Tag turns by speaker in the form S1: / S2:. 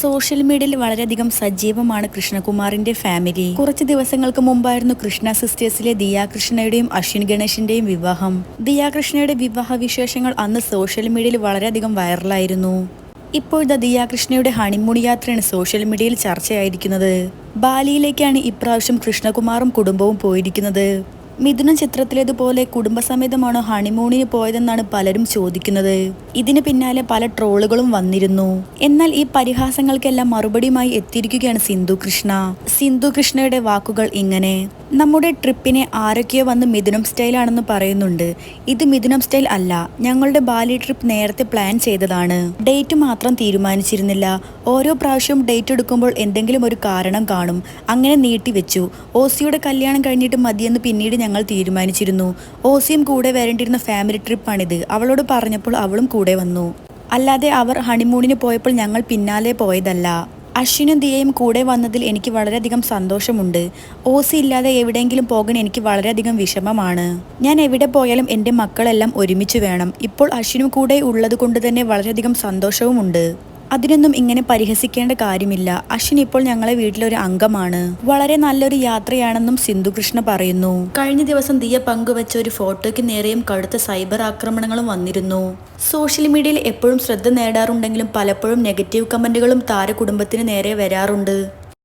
S1: Social മീഡിയയിൽ വളരെയധികം സജീവമാണ് കൃഷ്ണകുമാറിന്റെ ഫാമിലി. കുറച്ച് ദിവസങ്ങൾക്ക് മുമ്പായിരുന്നു കൃഷ്ണ സിസ്റ്റേഴ്സിലെ ദിയാകൃഷ്ണയുടെയും അശ്വിൻ ഗണേഷിന്റെയും വിവാഹം. ദിയാകൃഷ്ണയുടെ വിവാഹ വിശേഷങ്ങൾ അന്ന് സോഷ്യൽ മീഡിയയിൽ വളരെയധികം വൈറലായിരുന്നു. ഇപ്പോഴത്തെ ദിയാകൃഷ്ണയുടെ ഹണിമൂൺ യാത്രയാണ് സോഷ്യൽ മീഡിയയിൽ ചർച്ചയായിരിക്കുന്നത്. ബാലിയിലേക്കാണ് ഇപ്രാവശ്യം കൃഷ്ണകുമാറും കുടുംബവും പോയിരിക്കുന്നത്. മിഥുന ചിത്രത്തിലേതുപോലെ കുടുംബസമേതമാണ് ഹണിമൂണിന് പോയതെന്നാണ് പലരും ചോദിക്കുന്നത്. ഇതിന് പിന്നാലെ പല ട്രോളുകളും വന്നിരുന്നു. എന്നാൽ ഈ പരിഹാസങ്ങൾക്കെല്ലാം മറുപടിയുമായി എത്തിയിരിക്കുകയാണ് സിന്ധു കൃഷ്ണ. സിന്ധു കൃഷ്ണയുടെ വാക്കുകൾ ഇങ്ങനെ നമ്മുടെ ട്രിപ്പിനെ ആരൊക്കെയോ വന്ന് മിഥുനം സ്റ്റൈലാണെന്ന് പറയുന്നുണ്ട്. ഇത് മിഥുനം സ്റ്റൈൽ അല്ല ഞങ്ങളുടെ ബാലി ട്രിപ്പ് നേരത്തെ പ്ലാൻ ചെയ്തതാണ്. ഡേറ്റ് മാത്രം തീരുമാനിച്ചിരുന്നില്ല. ഓരോ പ്രാവശ്യവും ഡേറ്റ് എടുക്കുമ്പോൾ എന്തെങ്കിലും ഒരു കാരണം കാണും. അങ്ങനെ നീട്ടിവെച്ചു ഓസിയുടെ കല്യാണം കഴിഞ്ഞിട്ട് മതിയെന്ന് പിന്നീട് ഞങ്ങൾ തീരുമാനിച്ചിരുന്നു. ഓസിയും കൂടെ വരേണ്ടിരുന്ന ഫാമിലി ട്രിപ്പാണിത്. അവളോട് പറഞ്ഞപ്പോൾ അവളും കൂടെ വന്നു. അല്ലാതെ അവർ ഹണിമൂണിന് പോയപ്പോൾ ഞങ്ങൾ പിന്നാലെ പോയതല്ല. അശ്വിനും ദിയയും കൂടെ വന്നതിൽ എനിക്ക് വളരെയധികം സന്തോഷമുണ്ട്. ഓസി ഇല്ലാതെ എവിടെയെങ്കിലും പോകാൻ എനിക്ക് വളരെയധികം വിഷമമാണ്. ഞാൻ എവിടെ പോയാലും എന്റെ മക്കളെല്ലാം ഒരുമിച്ച് വേണം. ഇപ്പോൾ അശ്വിനും കൂടെ ഉള്ളത് കൊണ്ട് തന്നെ വളരെയധികം സന്തോഷവുമുണ്ട്. അതിനൊന്നും ഇങ്ങനെ പരിഹസിക്കേണ്ട കാര്യമില്ല. അശ്വിൻ ഇപ്പോൾ ഞങ്ങളെ വീട്ടിലൊരു അംഗമാണ്. വളരെ നല്ലൊരു യാത്രയാണെന്നും സിന്ധുകൃഷ്ണ പറയുന്നു. കഴിഞ്ഞ ദിവസം ദിയ പങ്കുവച്ച ഒരു ഫോട്ടോയ്ക്ക് നേരെയും കടുത്ത സൈബർ ആക്രമണങ്ങളും വന്നിരുന്നു. സോഷ്യൽ മീഡിയയിൽ എപ്പോഴും ശ്രദ്ധ നേടാറുണ്ടെങ്കിലും പലപ്പോഴും നെഗറ്റീവ് കമന്റുകളും താര കുടുംബത്തിന് നേരെ വരാറുണ്ട്.